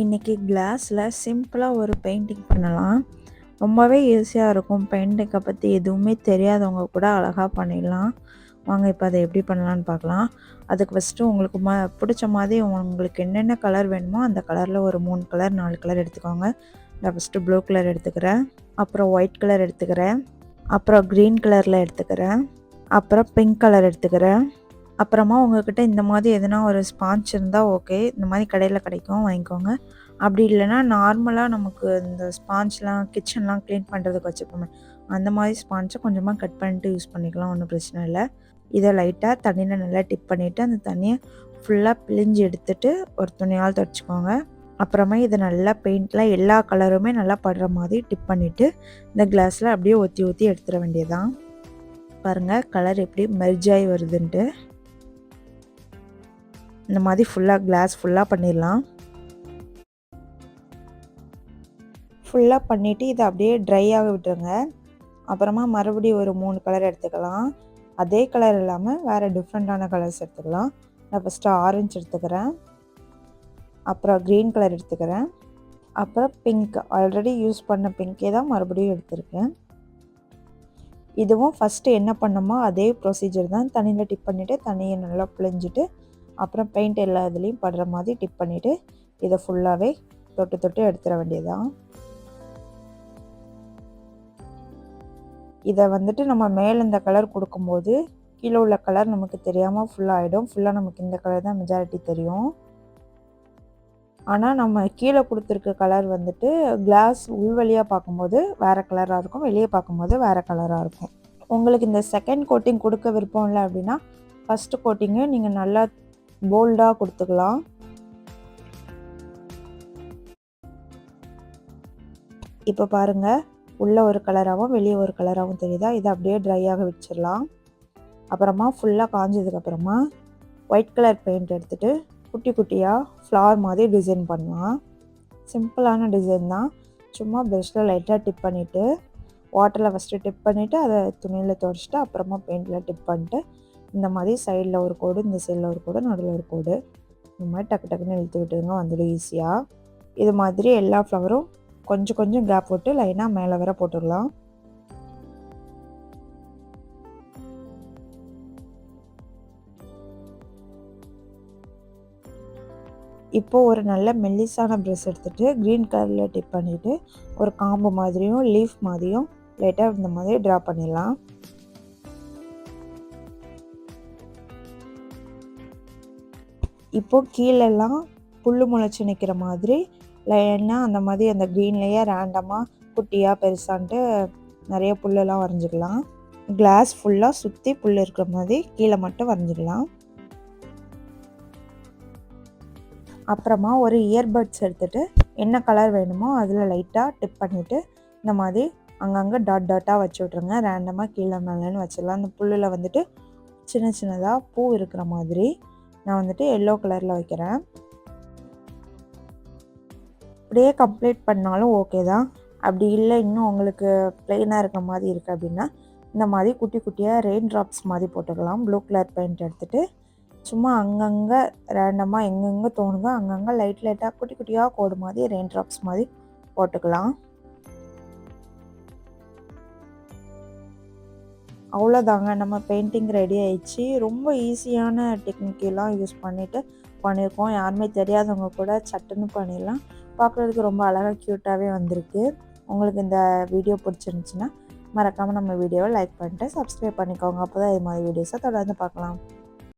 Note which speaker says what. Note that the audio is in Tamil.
Speaker 1: இன்றைக்கி கிளாஸில் சிம்பிளாக ஒரு பெயிண்டிங் பண்ணலாம். ரொம்பவே ஈஸியாக இருக்கும். பெயிண்டிங்கை பற்றி எதுவுமே தெரியாதவங்க கூட அழகாக பண்ணிடலாம். வாங்க இப்போ அதை எப்படி பண்ணலான்னு பார்க்கலாம். அதுக்கு ஃபஸ்ட்டு உங்களுக்கு ம பிடிச்ச மாதிரி உங்களுக்கு என்னென்ன கலர் வேணுமோ அந்த கலரில் ஒரு மூணு கலர் நாலு கலர் எடுத்துக்கோங்க. நான் ஃபஸ்ட்டு ப்ளூ கலர் எடுத்துக்கிறேன். அப்புறம் ஒயிட் கலர் எடுத்துக்கிறேன். அப்புறம் க்ரீன் கலரில் எடுத்துக்கிறேன். அப்புறம் பிங்க் கலர் எடுத்துக்கிறேன். அப்புறமா உங்கள்கிட்ட இந்த மாதிரி எதுனா ஒரு ஸ்பாஞ்ச் இருந்தால் ஓகே இந்த மாதிரி கடையில் கிடைக்கும் வாங்கிக்கோங்க. அப்படி இல்லைன்னா நார்மலாக நமக்கு இந்த ஸ்பாஞ்ச்லாம் கிச்சன்லாம் க்ளீன் பண்ணுறதுக்கு வச்சுப்போமே. அந்த மாதிரி ஸ்பாஞ்சை கொஞ்சமாக கட் பண்ணிட்டு யூஸ் பண்ணிக்கலாம் ஒன்றும் பிரச்சனை இல்லை. இதை லைட்டாக தண்ணியில் நல்லா டிப் பண்ணிவிட்டு அந்த தண்ணியை ஃபுல்லாக பிழிஞ்சு எடுத்துட்டு ஒரு துணியால் துடைச்சிக்கோங்க. அப்புறமா இதை நல்லா பெயிண்ட்லாம் எல்லா கலருமே நல்லா படுற மாதிரி டிப் பண்ணிவிட்டு இந்த கிளாஸில் அப்படியே ஊற்றி ஊற்றி எடுத்துட வேண்டியதான் பாருங்கள் கலர் எப்படி மெர்ஜாகி வருதுன்ட்டு. இந்த மாதிரி ஃபுல்லாக கிளாஸ் ஃபுல்லாக பண்ணிடலாம். ஃபுல்லாக பண்ணிவிட்டு இதை அப்படியே ட்ரை ஆக விட்டுருங்க. அப்புறமா மறுபடியும் ஒரு மூணு கலர் எடுத்துக்கலாம். அதே கலர் இல்லாமல் வேறு டிஃப்ரெண்ட்டான கலர்ஸ் எடுத்துக்கலாம். நான் ஃபஸ்ட்டு ஆரஞ்சு எடுத்துக்கிறேன். அப்புறம் க்ரீன் கலர் எடுத்துக்கிறேன். அப்புறம் பிங்க் ஆல்ரெடி யூஸ் பண்ண பிங்கே தான் மறுபடியும் எடுத்திருக்கேன். இதுவும் ஃபஸ்ட்டு என்ன பண்ணுமோ அதே ப்ரொசீஜர் தான். தண்ணியில் டிப் பண்ணிவிட்டு தண்ணியை நல்லா பிழிஞ்சிட்டு அப்புறம் பெயிண்ட் எல்லா இதுலேயும் படுற மாதிரி டிப் பண்ணிவிட்டு இதை ஃபுல்லாகவே தொட்டு தொட்டு எடுத்துட வேண்டியதுதான். இதை வந்துட்டு நம்ம மேலே இந்த கலர் கொடுக்கும்போது கீழே உள்ள கலர் நமக்கு தெரியாமல் ஃபுல்லாக ஆகிடும் ஃபுல்லாக நமக்கு இந்த கலர் தான் மெஜாரிட்டி தெரியும். ஆனால் நம்ம கீழே கொடுத்துருக்க கலர் வந்துட்டு கிளாஸ் உள்வழியாக பார்க்கும்போது வேறு கலராக இருக்கும். வெளியே பார்க்கும்போது வேறு கலராக இருக்கும். உங்களுக்கு இந்த செகண்ட் கோட்டிங் கொடுக்க விருப்பம் இல்லை அப்படின்னா ஃபஸ்ட்டு கோட்டிங்கு நீங்கள் நல்லா போல்டாக கொடுத்துக்கலாம். இப்போ பாருங்கள் உள்ளே ஒரு கலராகவும் வெளியே ஒரு கலராகவும் தெரியுதா? இதை அப்படியே ட்ரையாக வச்சிடலாம். அப்புறமா ஃபுல்லாக காஞ்சதுக்கப்புறமா ஒயிட் கலர் பெயிண்ட் எடுத்துகிட்டு குட்டி குட்டியாக ஃப்ளவர் மாதிரி டிசைன் பண்ணலாம். சிம்பிளான டிசைன் தான். சும்மா ப்ரெஷ்ஷில் லைட்டாக டிப் பண்ணிவிட்டு வாட்டரில் ஃபஸ்ட்டு டிப் பண்ணிவிட்டு அதை துணியில் துடைச்சிட்டு அப்புறமா பெயிண்டில் டிப் பண்ணிட்டு இந்த மாதிரி சைடில் ஒரு கோடு இந்த சைடில் ஒரு கோடு நடுவில் ஒரு கோடு. இந்த மாதிரி டக்கு டக்குன்னு இழுத்து விட்டுருங்க வந்துடும் ஈஸியாக இது மாதிரி எல்லா ஃப்ளவரும் கொஞ்சம் கொஞ்சம் கேப் போட்டு லைனாக மேலே வர போட்டுடலாம். இப்போது ஒரு நல்ல மெல்லிஸான ப்ரெஷ் எடுத்துகிட்டு க்ரீன் கலரில் டிப் பண்ணிவிட்டு ஒரு காம்பு மாதிரியும் லீஃப் மாதிரியும் லைட்டாக இந்த மாதிரி ட்ரா பண்ணிடலாம். இப்போது கீழெல்லாம் புல் முளைச்சி நிற்கிற மாதிரி லைனாக அந்த மாதிரி அந்த க்ரீன்லேயே ரேண்டமாக குட்டியாக பெருசான்ட்டு நிறைய புல்லெல்லாம் வரைஞ்சிக்கலாம். கிளாஸ் ஃபுல்லாக சுற்றி புல் இருக்கிற மாதிரி கீழே மட்டும் வரைஞ்சிக்கலாம். அப்புறமா ஒரு இயர்பட்ஸ் எடுத்துகிட்டு என்ன கலர் வேணுமோ அதில் லைட்டாக டிப் பண்ணிவிட்டு இந்த மாதிரி அங்கங்கே டாட் டாட்டாக வச்சு விட்ருங்க ரேண்டமாக கீழே மேலேன்னு வச்சிடலாம். அந்த புல்லில் வந்துட்டு சின்ன சின்னதாக பூ இருக்கிற மாதிரி நான் வந்துட்டு எல்லோ கலரில் வைக்கிறேன். அப்படியே கம்ப்ளீட் பண்ணாலும் ஓகே தான். அப்படி இல்லை இன்னும் உங்களுக்கு ப்ளெயினாக இருக்க மாதிரி இருக்குது அப்படின்னா இந்த மாதிரி குட்டி குட்டியாக ரெயின் ட்ராப்ஸ் மாதிரி போட்டுக்கலாம். ப்ளூ கலர் பெயிண்ட் எடுத்துகிட்டு சும்மா அங்கங்கே ரேண்டமாக எங்கெங்கே தோணுதோ அங்கங்கே லைட் லைட்டாக குட்டி குட்டியாக கோடு மாதிரி ரெயின் ட்ராப்ஸ் மாதிரி போட்டுக்கலாம். அவ்வளோதாங்க நம்ம பெயிண்டிங் ரெடி ஆயிடுச்சு. ரொம்ப ஈஸியான டெக்னிக்கெல்லாம் யூஸ் பண்ணிவிட்டு பண்ணியிருக்கோம். யாருமே தெரியாதவங்க கூட சட்டுன்னு பண்ணிடலாம். பார்க்குறதுக்கு ரொம்ப அழகாக க்யூட்டாகவே வந்திருக்கு. உங்களுக்கு இந்த வீடியோ பிடிச்சிருந்துச்சின்னா மறக்காமல் நம்ம வீடியோவை லைக் பண்ணிட்டு சப்ஸ்கிரைப் பண்ணிக்கோங்க. அப்போ தான் இது மாதிரி வீடியோஸை தொடர்ந்து பார்க்கலாம்.